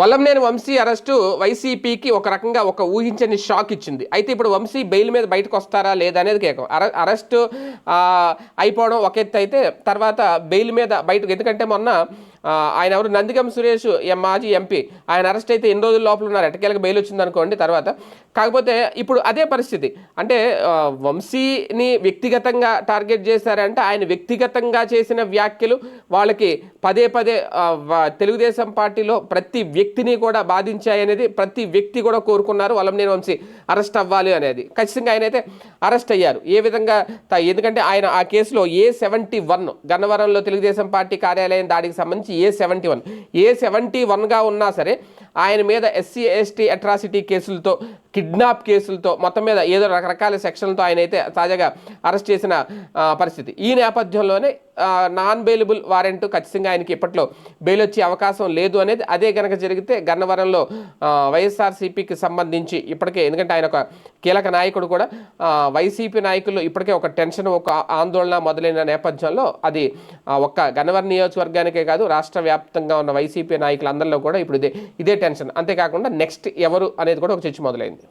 Vallamneni Vamsi arrest వైసీపీకి ఒక రకంగా ఒక ఊహించని షాక్ ఇచ్చింది. అయితే ఇప్పుడు వంశీ బెయిల్ మీద బయటకు వస్తారా లేదా అనేది కేకం. అర అరెస్టు అయిపోవడం ఒక ఎత్తు అయితే తర్వాత బెయిల్ మీద బయటకు ఎందుకంటే మొన్న ఆయన ఎవరు? నందిగం సురేష్ మాజీ ఎంపీ ఆయన అరెస్ట్ అయితే ఎన్ని రోజుల లోపల ఉన్నారు? ఎట్టకేలకు బెయిల్ వచ్చింది అనుకోండి తర్వాత. కాకపోతే ఇప్పుడు అదే పరిస్థితి. అంటే వంశీని వ్యక్తిగతంగా టార్గెట్ చేశారంటే ఆయన వ్యక్తిగతంగా చేసిన వ్యాఖ్యలు వాళ్ళకి పదే పదే తెలుగుదేశం పార్టీలో ప్రతి వ్యక్తిని కూడా బాధించాయనేది ప్రతి వ్యక్తి కూడా కోరుకున్నారు. వల్లంనేని వంశీ అరెస్ట్ అవ్వాలి అనేది. ఖచ్చితంగా ఆయన అయితే అరెస్ట్ అయ్యారు. ఏ విధంగా ఎందుకంటే ఆయన ఆ కేసులో ఏ సెవెంటీ వన్ గన్నవరంలో తెలుగుదేశం పార్టీ కార్యాలయం దాడికి సంబంధించి A seventy one A seventy వన్గా ఉన్నా సరే ఆయన మీద ఎస్సీ ఎస్టీ అట్రాసిటీ కేసులతో కిడ్నాప్ కేసులతో మొత్తం మీద ఏదో రకరకాల సెక్షన్లతో ఆయన అయితే తాజాగా అరెస్ట్ చేసిన పరిస్థితి. ఈ నేపథ్యంలోనే నాన్ బెయిలబుల్ వారెంట్ ఖచ్చితంగా ఆయనకి ఇప్పట్లో బెయిల్ వచ్చే అవకాశం లేదు అనేది అదే కనుక జరిగితే గన్నవరంలో వైఎస్ఆర్సీపీకి సంబంధించి ఇప్పటికే ఎందుకంటే ఆయన ఒక కీలక నాయకుడు కూడా వైసీపీ నాయకులు ఇప్పటికే ఒక టెన్షన్ ఒక ఆందోళన మొదలైన నేపథ్యంలో అది ఒక్క గన్నవరం నియోజకవర్గానికే కాదు రాష్ట్ర వ్యాప్తంగా ఉన్న వైసీపీ నాయకులందరిలో కూడా ఇప్పుడు ఇదే ఇదే టెన్షన్. అంతేకాకుండా నెక్స్ట్ ఎవరు అనేది కూడా ఒక చర్చ మొదలైంది.